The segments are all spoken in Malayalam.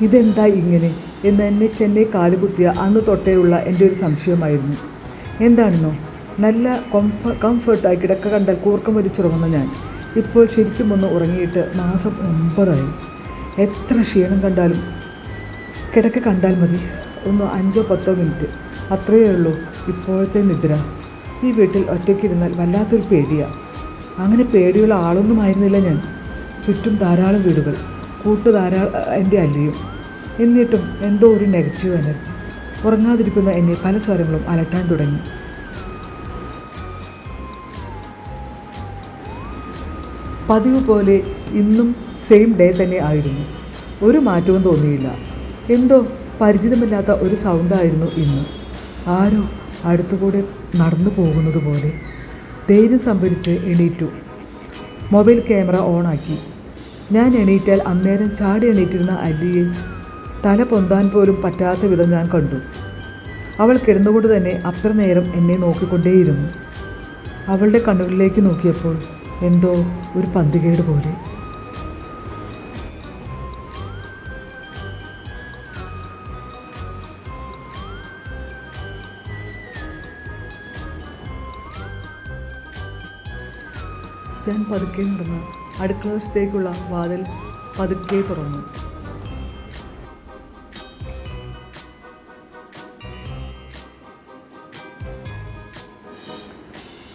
ഇതെന്താ ഇങ്ങനെ? എന്ന് എന്നെ ചെന്നൈ കാലുകുത്തിയ അന്ന് തൊട്ടേയുള്ള എന്റെ ഒരു സംശയമായിരുന്നു. എന്താണെന്നോ? നല്ല കംഫ കംഫർട്ടായി കിടക്ക കണ്ടാൽ കൂർക്കം വലിച്ചുറങ്ങുന്ന ഞാൻ. ഇപ്പോൾ ശരിക്കും ഒന്ന് ഉറങ്ങിയിട്ട് മാസം ഒമ്പതായി. എത്ര ക്ഷീണം കണ്ടാലും കിടക്ക കണ്ടാൽ മതി. ഒന്ന് അഞ്ചോ പത്തോ മിനിറ്റ്. അത്രയേ ഉള്ളൂ ഇപ്പോഴത്തെ നിദ്ര. ഈ വീട്ടിൽ ഒറ്റയ്ക്കിരുന്നാൽ വല്ലാത്തൊരു പേടിയാണ് അങ്ങനെ പേടിയുള്ള ആളൊന്നും ആയിരുന്നില്ല ഞാൻ. ചുറ്റും ധാരാളം വീടുകൾ. കൂട്ടു ധാരാളം എന്റെ അല്ലയും? എന്നിട്ടും എന്തോ ഒരു നെഗറ്റീവ് എനർജി ഉറങ്ങാതിരിക്കുന്ന എന്നെ പല സ്വരങ്ങളും അലട്ടാൻ തുടങ്ങി. പതിവ് പോലെ ഇന്നും സെയിം ഡേ തന്നെ ആയിരുന്നു. ഒരു മാറ്റവും തോന്നിയില്ല. എന്തോ പരിചിതമില്ലാത്ത ഒരു സൗണ്ടായിരുന്നു ഇന്ന്. ആരോ അടുത്തുകൂടെ നടന്നു പോകുന്നത് പോലെ. ധൈര്യം സംഭരിച്ച് എണീറ്റു. മൊബൈൽ ക്യാമറ ഓണാക്കി. ഞാൻ എണീറ്റാൽ അന്നേരം ചാടി എണീറ്റിരുന്ന അല്ലിയെ തല പൊന്താൻ പോലും പറ്റാത്ത വിധം ഞാൻ കണ്ടു. അവൾ കിടന്നുകൊണ്ട് തന്നെ അത്ര നേരം എന്നെ നോക്കിക്കൊണ്ടേയിരുന്നു. അവളുടെ കണ്ണുകളിലേക്ക് നോക്കിയപ്പോൾ എന്തോ ഒരു പന്തികേട് പോലെ. ഞാൻ പതുക്കെ നടന്ന്. അടുക്കള വശത്തേക്കുള്ള വാതിൽ പതുക്കെ തുറന്നു.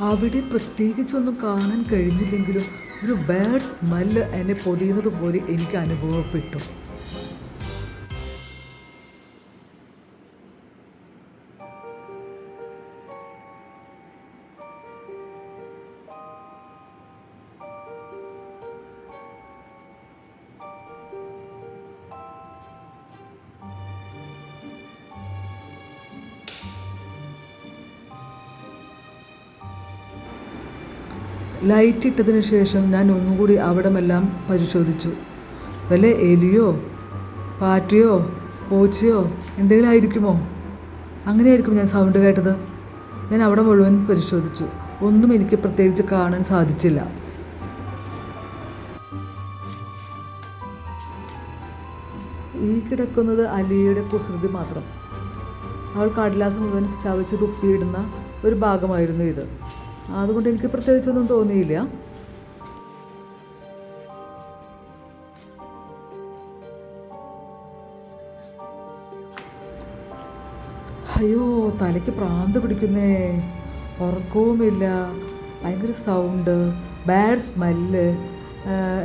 അവിടെ പ്രത്യേകിച്ചൊന്നും കാണാൻ കഴിഞ്ഞില്ലെങ്കിലും ഒരു ബാഡ് സ്മെല്ല് എന്നെ പൊതിയുന്നത് പോലെ എനിക്ക് അനുഭവപ്പെട്ടു. ലൈറ്റ് ഇട്ടതിന് ശേഷം ഞാൻ ഒന്നുകൂടി അവിടമെല്ലാം പരിശോധിച്ചു. വല്ല എലിയോ പാറ്റയോ പൂച്ചയോ എന്തെങ്കിലും ആയിരിക്കുമോ? അങ്ങനെയായിരിക്കും ഞാൻ സൗണ്ട് കേട്ടത്. ഞാൻ അവിടെ മുഴുവൻ പരിശോധിച്ചു. ഒന്നും എനിക്ക് പ്രത്യേകിച്ച് കാണാൻ സാധിച്ചില്ല. ഈ കിടക്കുന്നത് അലിയുടെ കുസൃതി മാത്രം. അവൾ കടലാസ് മുഴുവൻ ചവച്ച് തുപ്പിയിടുന്ന ഒരു ഭാഗമായിരുന്നു ഇത്. അതുകൊണ്ട് എനിക്ക് പ്രത്യേകിച്ചൊന്നും തോന്നിയില്ല. അയ്യോ തലയ്ക്ക് പ്രാന്ത് പിടിക്കുന്നേ. ഉറക്കവുമില്ല. ഭയങ്കര സൗണ്ട് ബാഡ് സ്മെല്ല്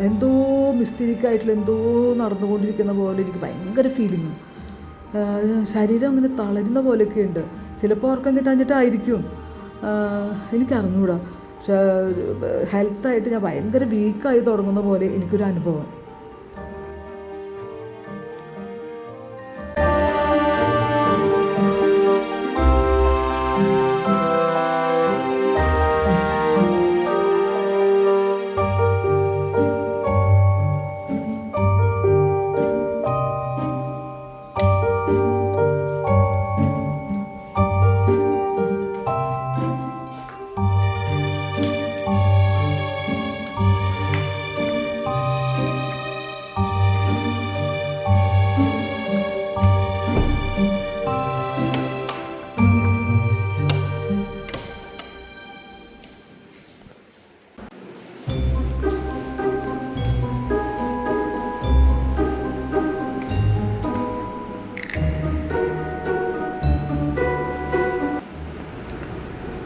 എന്തോ മിസ്റ്റേക്കായിട്ടുള്ള എന്തോ നടന്നുകൊണ്ടിരിക്കുന്ന പോലെ എനിക്ക് ഭയങ്കര ഫീലിങ് ശരീരം അങ്ങനെ തളരുന്ന പോലെയൊക്കെ ഉണ്ട് ചിലപ്പോൾ ഉറക്കം കിട്ടാഞ്ഞിട്ടായിരിക്കും. എനിക്ക് അറിഞ്ഞൂടാ പക്ഷേ ഹെൽത്തായിട്ട് ഞാൻ ഭയങ്കര വീക്കായി തുടങ്ങുന്ന പോലെ എനിക്കൊരു അനുഭവം.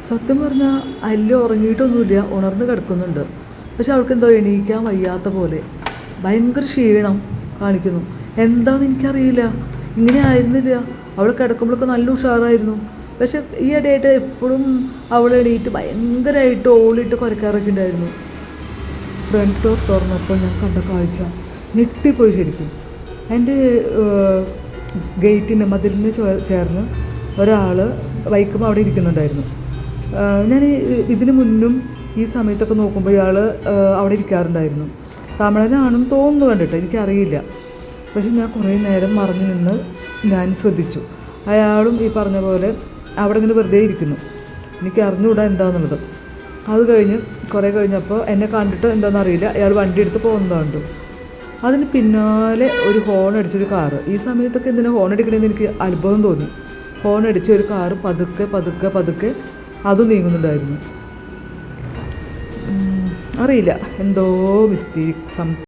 സത്യം പറഞ്ഞാൽ അല്ല ഉറങ്ങിയിട്ടൊന്നുമില്ല ഉണർന്ന് കിടക്കുന്നുണ്ട്. പക്ഷെ അവൾക്ക് എന്തോ എണീക്കാൻ വയ്യാത്ത പോലെ ഭയങ്കര ക്ഷീണം കാണിക്കുന്നു. എന്താണെന്ന് എനിക്കറിയില്ല. ഇങ്ങനെ ആയിരുന്നില്ല. അവൾ കിടക്കുമ്പോഴൊക്കെ നല്ല ഉഷാറായിരുന്നു. പക്ഷെ ഈ ഇടയായിട്ട് എപ്പോഴും അവൾ എണീറ്റ് ഭയങ്കരമായിട്ട് ഓളിയിട്ട് കുരക്കാറൊക്കെ ഉണ്ടായിരുന്നു. ഫ്രണ്ട് ഡോർ തുറന്നപ്പോൾ ഞാൻ കണ്ട കാഴ്ച ഞെട്ടിപ്പോയി ശരിക്കും. എന്റെ ഗേറ്റിന്റെ മതിലിന് ചേർന്ന് ഒരാൾ വൈക്കം അവിടെ ഇരിക്കുന്നുണ്ടായിരുന്നു. ഞാൻ ഇതിനു മുന്നും ഈ സമയത്തൊക്കെ നോക്കുമ്പോൾ ഇയാൾ അവിടെ ഇരിക്കാറുണ്ടായിരുന്നു. തമിഴനാണെന്ന് തോന്നുന്നു കണ്ടിട്ട് എനിക്കറിയില്ല. പക്ഷെ ഞാൻ കുറേ നേരം മറിഞ്ഞു നിന്ന് ഞാൻ ശ്രദ്ധിച്ചു. അയാളും ഈ പറഞ്ഞ പോലെ അവിടെ ഇങ്ങനെ വെറുതെ ഇരിക്കുന്നു. എനിക്ക് അറിഞ്ഞുകൂടാ എന്താണെന്നുള്ളത് അത് കഴിഞ്ഞ് കുറേ കഴിഞ്ഞപ്പോൾ എന്നെ കണ്ടിട്ട് എന്താണെന്ന് അറിയില്ല. അയാൾ വണ്ടി എടുത്ത് പോകുന്നത് കണ്ടു. അതിന് പിന്നാലെ ഒരു ഹോൺ അടിച്ചൊരു കാറ് ഈ സമയത്തൊക്കെ എന്തിനാ ഹോൺ അടിക്കണമെന്ന് എനിക്ക് അത്ഭുതം തോന്നി. ഹോൺ അടിച്ച ഒരു കാറ് പതുക്കെ പതുക്കെ പതുക്കെ അതും നീങ്ങുന്നുണ്ടായിരുന്നു. അറിയില്ല. എന്തോ മിസ്റ്റേക്ക് സം